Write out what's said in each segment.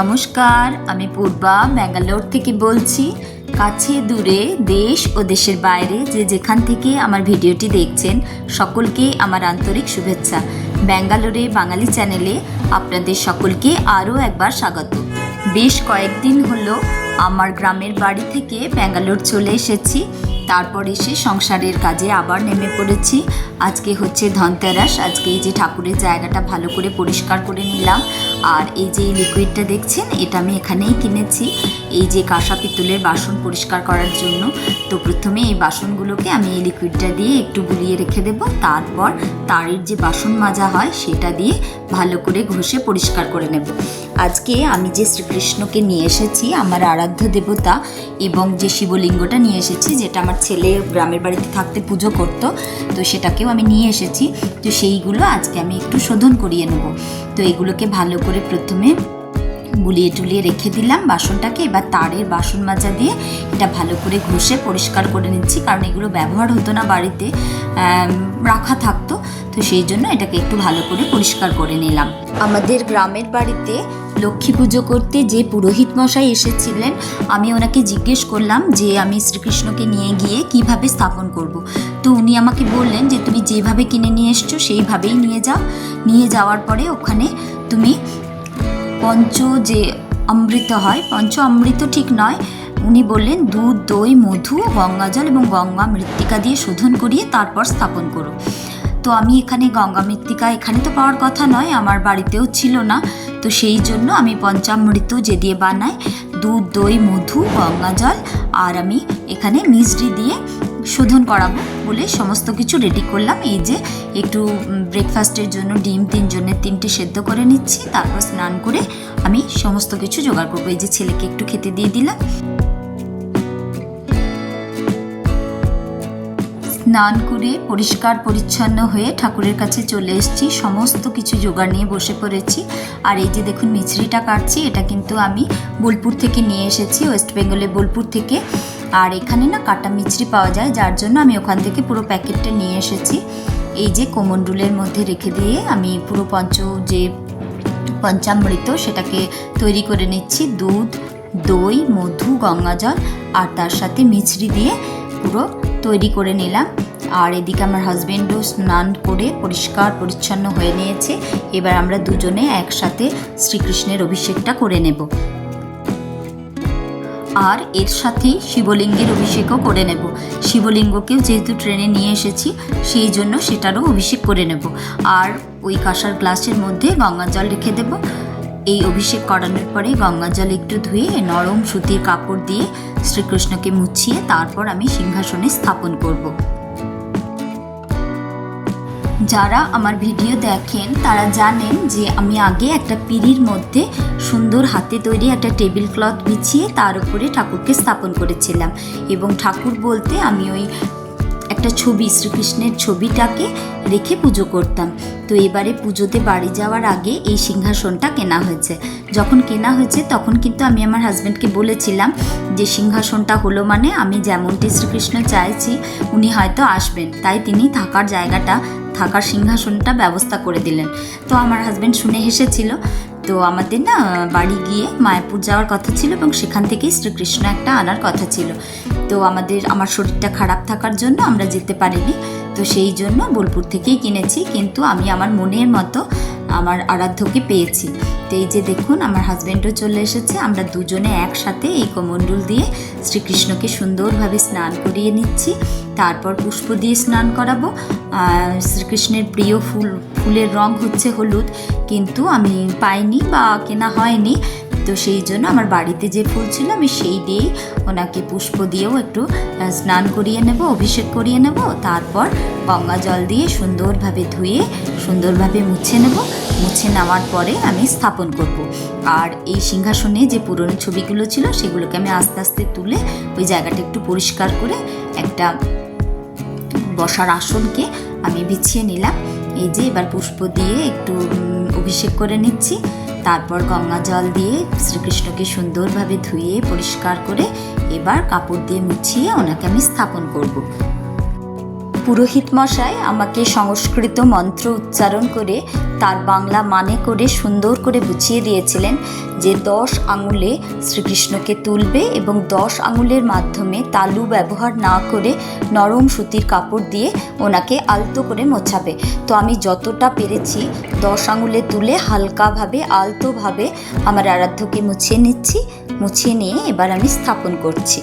নমস্কার, আমি পূর্বা ব্যাঙ্গালোর থেকে বলছি। কাছে, দূরে, দেশ ও দেশের বাইরে যে যেখান থেকে আমার ভিডিওটি দেখছেন, সকলকে আমার আন্তরিক শুভেচ্ছা। ব্যাঙ্গালোরে বাঙালি চ্যানেলে আপনাদের সকলকে আরও একবার স্বাগত। বেশ কয়েকদিন হলো আমার গ্রামের বাড়ি থেকে ব্যাঙ্গালোর চলে এসেছি। তারপর এসে সংসারের কাজে আবার নেমে পড়েছি। আজকে হচ্ছে ধনতেরাস। আজকে এই যে ঠাকুরের জায়গাটা ভালো করে পরিষ্কার করে নিলাম। আর এই যে লিকুইডটা দেখছেন, এটা আমি এখানেই কিনেছি। এই যে কাঁসা পিতলের বাসন পরিষ্কার করার জন্য। তো প্রথমে এই বাসনগুলোকে আমি এই লিকুইডটা দিয়ে একটু গুলিয়ে রেখে দেবো। তারপর তারের যে বাসন মাজা হয়, সেটা দিয়ে ভালো করে ঘষে পরিষ্কার করে নেব। আজকে আমি যে শ্রীকৃষ্ণকে নিয়ে এসেছি, আমার আরাধ্য দেবতা এবং যে শিবলিঙ্গটা নিয়ে এসেছি, যেটা আমার ছেলে গ্রামের বাড়িতে থাকতে পুজো করতো, তো সেটাকেও আমি নিয়ে এসেছি। তো সেইগুলো আজকে আমি একটু শোধন করিয়ে নেব। তো এগুলোকে ভালো করে প্রথমে গুলিয়ে টুলিয়ে রেখে দিলাম বাসনটাকে, এবার তারের বাসন মাজা দিয়ে এটা ভালো করে ঘষে পরিষ্কার করে নিচ্ছি, কারণ এগুলো ব্যবহার হতো না বাড়িতে রাখা থাকতো। তো সেই জন্য এটাকে একটু ভালো করে পরিষ্কার করে নিলাম। আমাদের গ্রামের বাড়িতে লক্ষ্মী পুজো করতে যে পুরোহিত মশাই এসেছিলেন, আমি ওনাকে জিজ্ঞেস করলাম যে আমি শ্রীকৃষ্ণকে নিয়ে গিয়ে কীভাবে স্থাপন করব। তো উনি আমাকে বললেন যে তুমি যেভাবে কিনে নিয়ে এসছো সেইভাবেই নিয়ে যাও। নিয়ে যাওয়ার পরে ওখানে তুমি পঞ্চ যে অমৃত হয়, পঞ্চ অমৃত ঠিক নয়, উনি বললেন দুধ, দই, মধু গঙ্গাজল এবং গঙ্গা মৃত্তিকা দিয়ে শোধন করিয়ে তারপর স্থাপন করো। তো আমি এখানে গঙ্গা মৃত্তিকা এখানে তো পাওয়ার কথা নয়, আমার বাড়িতেও ছিল না। তো সেই জন্য আমি পঞ্চামৃত যে দিয়ে বানাই, দুধ, দই, মধু, গঙ্গা জল, আর আমি এখানে মিষ্টি দিয়ে শোধন করাবো বলে সমস্ত কিছু রেডি করলাম। এই যে একটু ব্রেকফাস্টের জন্য ডিম তিনজনের তিনটে সেদ্ধ করে নিচ্ছি, তারপর স্নান করে আমি সমস্ত কিছু জোগাড় করব। এই যে ছেলেকে একটু খেতে দিয়ে দিলাম। স্নান করে পরিষ্কার পরিচ্ছন্ন হয়ে ঠাকুরের কাছে চলে এসেছি। সমস্ত কিছু জোগাড় নিয়ে বসে পড়েছি। আর এই যে দেখুন, মিছরিটা কাটছি, এটা কিন্তু আমি বোলপুর থেকে নিয়ে এসেছি, ওয়েস্ট বেঙ্গলে বোলপুর থেকে। আর এখানে না কাটা মিছরি পাওয়া যায়, যার জন্য আমি ওখান থেকে পুরো প্যাকেটটা নিয়ে এসেছি। এই যে কোমণ্ডুলের মধ্যে রেখে দিয়ে আমি পুরো পঞ্চ, যে পঞ্চামৃত, সেটাকে তৈরি করে নিচ্ছি। দুধ, দই, মধু, গঙ্গাজল, আর তার সাথে মিছরি দিয়ে পুরো তৈরি করে নিলাম। আর এদিকে আমার হাজবেন্ডও স্নান করে পরিষ্কার পরিচ্ছন্ন হয়ে নিয়েছে। এবার আমরা দুজনে একসাথে শ্রীকৃষ্ণের অভিষেকটা করে নেব। আর এর সাথেই শিবলিঙ্গের অভিষেকও করে নেব। শিবলিঙ্গকেও যেহেতু ট্রেনে নিয়ে এসেছি, সেই জন্য সেটারও অভিষেক করে নেব। আর ওই কাঁসার গ্লাসের মধ্যে গঙ্গা জল রেখে দেব। এই অভিষেক করানোর পরে গঙ্গা জল একটু ধুয়ে নরম সুতির কাপড় দিয়ে শ্রীকৃষ্ণকে মুছিয়ে তারপর আমি সিংহাসনে স্থাপন করব। যারা আমার ভিডিও দেখেন, তারা জানেন যে আমি আগে একটা পিঁড়ির মধ্যে সুন্দর হাতে তৈরি একটা টেবিল ক্লথ বিছিয়ে তার উপরে ঠাকুরকে স্থাপন করেছিলাম এবং ঠাকুর বলতে আমি ওই একটা ছবি, শ্রীকৃষ্ণের ছবিটাকে রেখে পুজো করতাম। তো এবারে পুজোতে বাড়ি যাওয়ার আগে এই সিংহাসনটা কেনা হয়েছে। যখন কেনা হয়েছে, তখন কিন্তু আমি আমার হাজব্যান্ডকে বলেছিলাম যে, সিংহাসনটা হলো মানে আমি যেমনটি শ্রীকৃষ্ণ চাইছি, উনি হয়তো আসবেন। তাই তিনি থাকার জায়গাটা, থাকার সিংহাসনটা ব্যবস্থা করে দিলেন। তো আমার হাজব্যান্ড শুনে হেসেছিল তো আমাদের না বাড়ি গিয়ে মায়াপুর যাওয়ার কথা ছিল এবং সেখান থেকেই শ্রীকৃষ্ণ একটা আনার কথা ছিল। তো আমাদের, আমার শরীরটা খারাপ থাকার জন্য আমরা যেতে পারিনি। তো সেই জন্য বোলপুর থেকেই কিনেছি, কিন্তু আমি আমার মনের মতো আমার আরাধ্যকে পেয়েছি। তো এই যে দেখুন, আমার হাজব্যান্ডও চলে এসেছে। আমরা দুজনে একসাথে এই কমণ্ডল দিয়ে শ্রীকৃষ্ণকে সুন্দরভাবে স্নান করিয়ে নিচ্ছি। তারপর পুষ্প দিয়ে স্নান করাবো। শ্রীকৃষ্ণের প্রিয় ফুল, ফুলের রং হচ্ছে হলুদ। কিন্তু আমি পাইনি বা কেনা হয়নি। তো সেই জন্য আমার বাড়িতে যে ফুল ছিল আমি সেই দিয়েই ওনাকে পুষ্প দিয়েও একটু স্নান করিয়ে নেব, অভিষেক করিয়ে নেব, তারপর গঙ্গা জল দিয়ে সুন্দরভাবে ধুয়ে, সুন্দরভাবে মুছে নেব। মুছে নেওয়ার পরে আমি স্থাপন করব। আর এই সিংহাসনে যে পুরনো ছবিগুলো ছিল সেগুলোকে আমি আস্তে আস্তে তুলে ওই জায়গাটা একটু পরিষ্কার করে একটা বসার আসনকে আমি বিছিয়ে নিলাম। এই যে এবার পুষ্প দিয়ে একটু অভিষেক করে নিচ্ছি। তারপর গঙ্গা জল দিয়ে শ্রীকৃষ্ণকে সুন্দরভাবে ধুয়ে পরিষ্কার করে এবার কাপড় দিয়ে মুছিয়ে ওনাকে আমি স্থাপন করব। পুরোহিত মশাই আমাকে সংস্কৃত মন্ত্র উচ্চারণ করে তার বাংলা মানে করে সুন্দর করে বুঝিয়ে দিয়েছিলেন যে দশ আঙুলে শ্রীকৃষ্ণকে তুলবে এবং দশ আঙুলের মাধ্যমে তালু ব্যবহার না করে নরম সুতির কাপড় দিয়ে ওনাকে আলতো করে মোছাবে। তো আমি যতটা পেরেছি দশ আঙুলে তুলে হালকাভাবে, আলতোভাবে আমার আরাধ্যকে মুছিয়ে নিচ্ছি, মুছিয়ে নিয়ে এবার আমি স্থাপন করছি।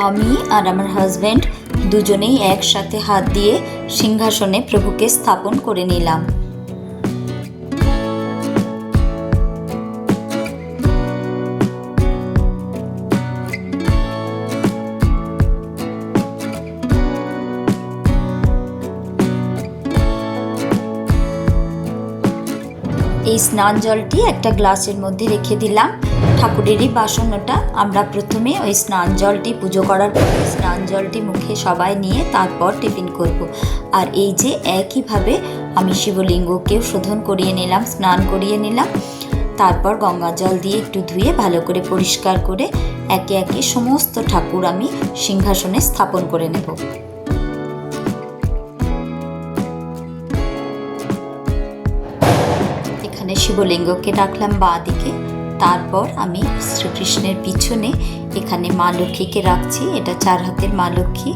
আমি আর আমার হাজব্যান্ড দুজনেই একসাথে হাত দিয়ে সিংহাসনে প্রভুকে স্থাপন করে নিলাম। এই স্নান জলটি একটা গ্লাসের মধ্যে রেখে দিলাম। ঠাকুরেরই বাসনটা। আমরা প্রথমে ওই স্নান জলটি পুজো করার পর স্নান জলটি মুখে সবাই নিয়ে তারপর টিফিন করব। আর এই যে একইভাবে আমি শিবলিঙ্গকেও শোধন করিয়ে নিলাম, স্নান করিয়ে নিলাম। তারপর গঙ্গা জল দিয়ে একটু ধুয়ে ভালো করে পরিষ্কার করে একে একে সমস্ত ঠাকুর আমি সিংহাসনে স্থাপন করে নেব। এখানে শিবলিঙ্গকে রাখলাম বা দিকে। তারপর আমি শ্রীকৃষ্ণের পিছনে এখানে মা লক্ষ্মীকে রাখছি, এটা চার হাতের মা লক্ষ্মী।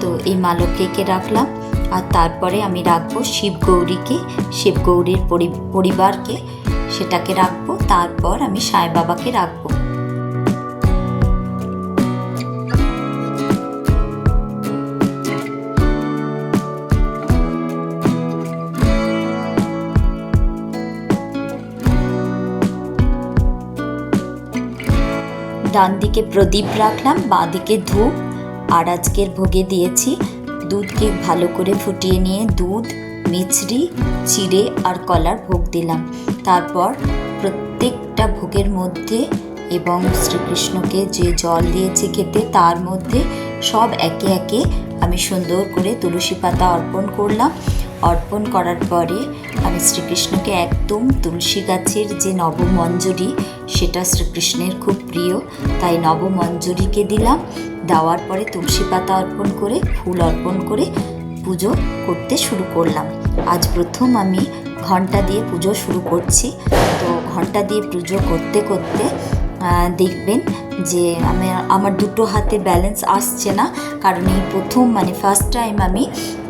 তো এই মা লক্ষ্মীকে রাখলাম, আর তারপরে আমি রাখব শিব গৌরীকে, শিব গৌরীর পরিবারকে, সেটাকে রাখব। তারপর আমি সাই বাবাকে রাখব। ডান দিকে প্রদীপ রাখলাম বাঁ দিকে ধূপ। আর আজকের ভোগে দিয়েছি দুধকে ভালো করে ফুটিয়ে নিয়ে দুধ, মিছরি, চিড়ে আর কলার ভোগ দিলাম। তারপর প্রত্যেকটা ভোগের মধ্যে এবং শ্রীকৃষ্ণকে যে জল দিয়েছি খেতে, তার মধ্যে সব একে একে আমি সুন্দর করে তুলসী পাতা অর্পণ করলাম। অর্পণ করার পরে আমি শ্রীকৃষ্ণকে একদম তুলসী গাছের যে নবমঞ্জরি, সেটা শ্রীকৃষ্ণের খুব প্রিয়। তাই নবমঞ্জরিকে দিলাম। দেওয়ার পরে তুলসী পাতা অর্পণ করে, ফুল অর্পণ করে পুজো করতে শুরু করলাম। আজ প্রথম আমি ঘণ্টা দিয়ে পুজো শুরু করছি। তো ঘণ্টা দিয়ে পুজো করতে করতে দেখবেন যে আমি, আমার দুটো হাতে ব্যালেন্স আসছে না। কারণ এই প্রথম মানে ফার্স্ট টাইম আমি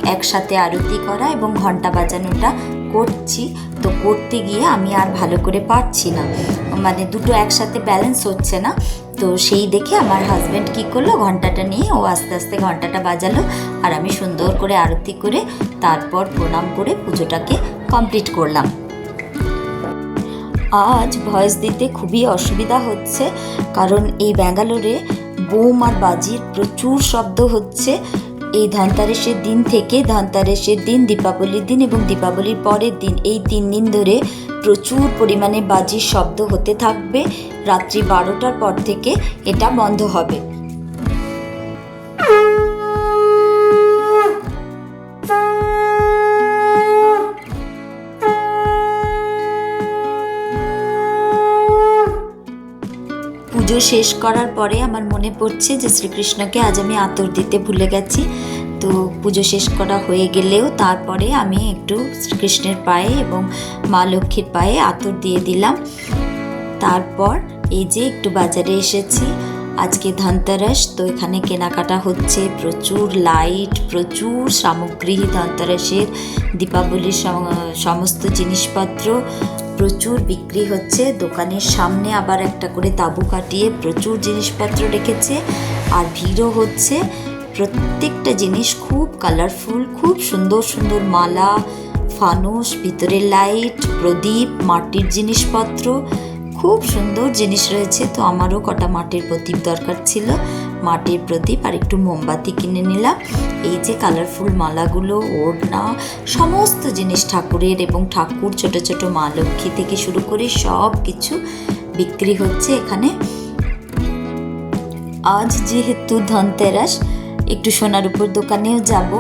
একসাথে আরতি করা এবং ঘণ্টা বাজানোটা করছি, তো করতে গিয়ে আমি আর ভালো করে পারছি না। মানে দুটো একসাথে ব্যালেন্স হচ্ছে না। তো সেই দেখে আমার হাজব্যান্ড কী করল, ঘন্টাটা নিয়ে ও আস্তে আস্তে ঘন্টাটা বাজালো আর আমি সুন্দর করে আরতি করে তারপর প্রণাম করে পুজোটাকে কমপ্লিট করলাম। আজ ভয়েস দিতে খুবই অসুবিধা হচ্ছে, কারণ এই ব্যাঙ্গালোরে বোম আর বাজির প্রচুর শব্দ হচ্ছে। এই ধনতারেসের দিন থেকে ধনতারেসের দিন, দীপাবলির দিন এবং দীপাবলির পরের দিন, এই তিন দিন ধরে প্রচুর পরিমাণে বাজির শব্দ হতে থাকবে। রাত্রি বারোটার পর থেকে এটা বন্ধ হবে। পুজো শেষ করার পরে আমার মনে পড়ছে যে শ্রীকৃষ্ণকে আজ আমি আতর দিতে ভুলে গেছি। তো পুজো শেষ করা হয়ে গেলেও তারপরে আমি একটু শ্রীকৃষ্ণের পায়ে এবং মা লক্ষ্মীর পায়ে আতর দিয়ে দিলাম। তারপর এই যে একটু বাজারে এসেছি, আজকে ধনতেরাস, তো এখানে কেনাকাটা হচ্ছে। প্রচুর লাইট, প্রচুর সামগ্রী ধনতেরাসের, দীপাবলির সমস্ত জিনিসপত্র। প্রচুর বিক্রি হচ্ছে। দোকানের সামনে আবার একটা করে তাঁবু কাটিয়ে প্রচুর জিনিসপত্র রেখেছে আর ভিড়ও হচ্ছে। প্রত্যেকটা জিনিস খুব কালারফুল খুব সুন্দর সুন্দর মালা, ফানুস, ভিতরের লাইট প্রদীপ, মাটির জিনিসপত্র, খুব সুন্দর জিনিস রয়েছে। তো আমারও কটা মাটির প্রদীপ দরকার ছিল। মাটির প্রদীপ আর একটু মোমবাতি কিনে নিলাম। এই যে কালারফুল মালাগুলো, ওড়না, সমস্ত জিনিস ঠাকুরের এবং ঠাকুর ছোট ছোট মা লক্ষ্মী থেকে শুরু করে সব কিছু বিক্রি হচ্ছে এখানে। আজ যেহেতু ধনতেরাস, একটু সোনার উপর দোকানেও যাব,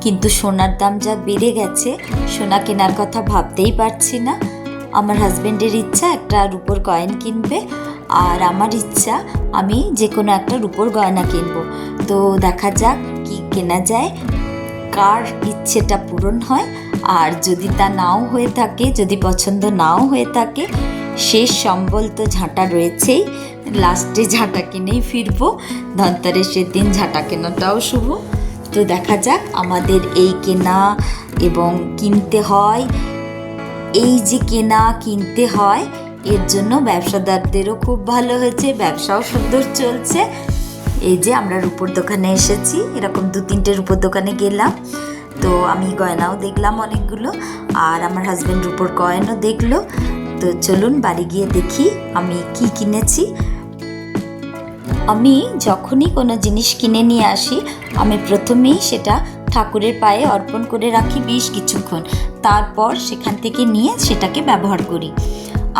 কিন্তু সোনার দাম যা বেড়ে গেছে, সোনা কেনার কথা ভাবতেই পারছি না। আমার হাজবেন্ডের ইচ্ছা একটা রূপোর কয়েন কিনবে। আর আমার ইচ্ছা, আমি যে কোনো একটা রূপোর গয়না কিনবো। তো দেখা যাক কি কেনা যায়। কার ইচ্ছেটা পূরণ হয়, আর যদি তা নাও হয়ে থাকে, যদি পছন্দ নাও হয়ে থাকে শেষ সম্বল তো ঝাঁটা রয়েছেই। লাস্টে ঝাঁটা কিনেই ফিরবো ধনতেরাসের দিন ঝাঁটা কেনাটাও শুভ। তো দেখা যাক আমাদের এই কেনা এবং কিনতে হয়। এই যে কেনা, কিনতে হয় এর জন্য ব্যবসাদারদেরও খুব ভালো হয়েছে, ব্যবসাও সুন্দর চলছে। এই যে আমরা রূপোর দোকানে এসেছি, এরকম দু তিনটে রূপোর দোকানে গেলাম। তো আমি গয়নাও দেখলাম অনেকগুলো, আর আমার হাজব্যান্ড রূপোর কয়েনও দেখল। তো চলুন বাড়ি গিয়ে দেখি আমি কি কিনেছি। আমি যখনই কোনো জিনিস কিনে নিয়ে আসি, আমি প্রথমেই সেটা ঠাকুরের পায়ে অর্পণ করে রাখি বেশ কিছুক্ষণ। তারপর সেখান থেকে নিয়ে সেটাকে ব্যবহার করি।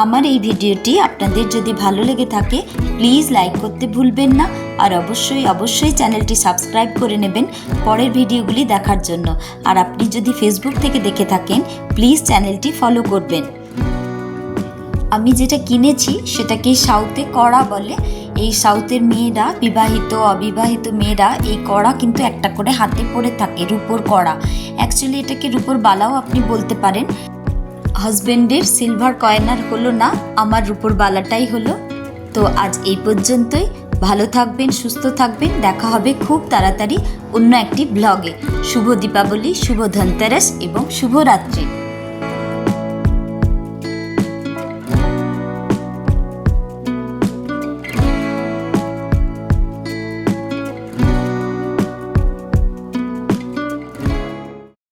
আমার এই ভিডিওটি আপনাদের যদি ভালো লেগে থাকে প্লিজ লাইক করতে ভুলবেন না। আর অবশ্যই অবশ্যই চ্যানেলটি সাবস্ক্রাইব করে নেবেন পরের ভিডিওগুলি দেখার জন্য। আর আপনি যদি ফেসবুক থেকে দেখে থাকেন প্লিজ চ্যানেলটি ফলো করবেন। আমি যেটা কিনেছি, সেটাকে সাউথে কড়া বলে। এই সাউথের মেয়েরা, বিবাহিত, অবিবাহিত মেয়েরা, এই কড়া কিন্তু একটা করে হাতে পরে থাকে, রূপোর কড়া। অ্যাকচুয়ালি এটাকে রূপোর বালাও আপনি বলতে পারেন। হাজবেন্ডের সিলভার কয়েনার হলো না, আমার রূপোর বালাটাই হলো। তো আজ এই পর্যন্তই। ভালো থাকবেন, সুস্থ থাকবেন। দেখা হবে খুব তাড়াতাড়ি অন্য একটি ব্লগে শুভ দীপাবলি, শুভ ধনতেরাস এবং শুভরাত্রি